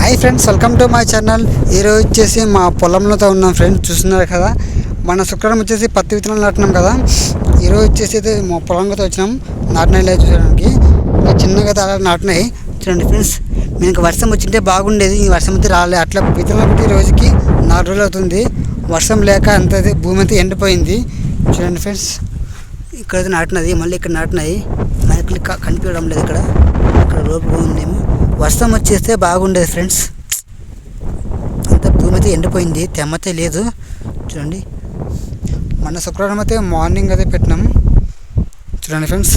Hi friends welcome to my channel. ఈరోజు వచ్చేసి మా పొలంలోతో ఉన్నాం ఫ్రెండ్స్ చూస్తున్నారు కదా? మన శుక్రవారం వచ్చేసి పత్తి విత్తనాలు నాటినాం కదా? ఈరోజు వచ్చేసి అయితే మా పొలంలోతో వచ్చినాం నాటినాయి లేదు చూడడానికి. ఇంకా చిన్నగా అలా నాటినాయి. చూడండి ఫ్రెండ్స్ మీకు వర్షం వచ్చింటే బాగుండేది ఈ వర్షం అయితే రాలే. అట్లా విత్తనాలు పెట్టి ఈ రోజుకి నాలుగు రోజులు అవుతుంది. వర్షం లేక అంత భూమి అంతా ఎండిపోయింది. చూడండి ఫ్రెండ్స్ ఇక్కడైతే నాటినది మళ్ళీ ఇక్కడ నాటినాయి. మనకి కనిపించడం లేదు ఇక్కడ. ఇక్కడ లోపల ఉందేమో వర్షం వచ్చేస్తే బాగుండేది ఫ్రెండ్స్. అంత భూమి అయితే ఎండిపోయింది తెమ్మతే లేదు. చూడండి. మన శుక్రవారం అయితే మార్నింగ్ అయితే పెట్టినాం. చూడండి ఫ్రెండ్స్.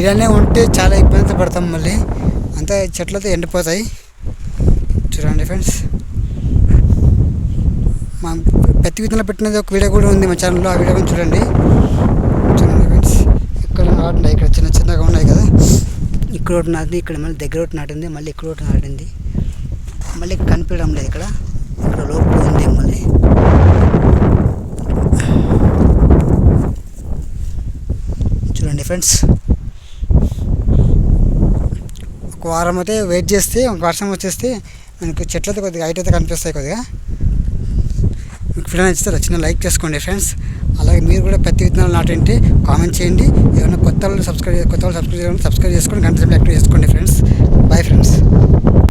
ఇలానే ఉంటే చాలా ఇబ్బంది పడతాం మళ్ళీ. అంతా చెట్లతో ఎండిపోతాయి. చూడండి ఫ్రెండ్స్. మా పత్తి విత్తనాలు పెట్టినది ఒక వీడియో కూడా ఉంది మా ఛానల్లో. ఆ వీడియో కూడా చూడండి ఫ్రెండ్స్ ఇక్కడ నాటినాయి ఇక్కడ చిన్న చిన్నగా ఉన్నాయి కదా. ఇక్కడ ఒకటి నాటింది ఇక్కడ మళ్ళీ దగ్గర ఒకటి నాటింది మళ్ళీ ఇక్కడ ఒకటి నాటింది. మళ్ళీ కనిపించడం లేదు ఇక్కడ. ఇక్కడ లోపల ఉంది మళ్ళీ. చూడండి ఫ్రెండ్స్. ఒక వారం అయితే వెయిట్ చేస్తే ఒక వర్షం వచ్చేస్తే మనకు చెట్లతో కొద్దిగా హైట్ అయితే కనిపిస్తాయి కొద్దిగా. మీకు వీడియో నచ్చితే చిన్న లైక్ చేసుకోండి ఫ్రెండ్స్. అలాగే మీరు కూడా పత్తి విత్తనాలు నాటంటే కామెంట్ చేయండి. ఏమైనా కొత్త వాళ్ళు సబ్స్క్రైబ్ కొత్త వాళ్ళు సబ్స్క్రైబ్ సబ్స్క్రైబ్ చేసుకొని గంట యాక్టివ్ చేసుకోండి.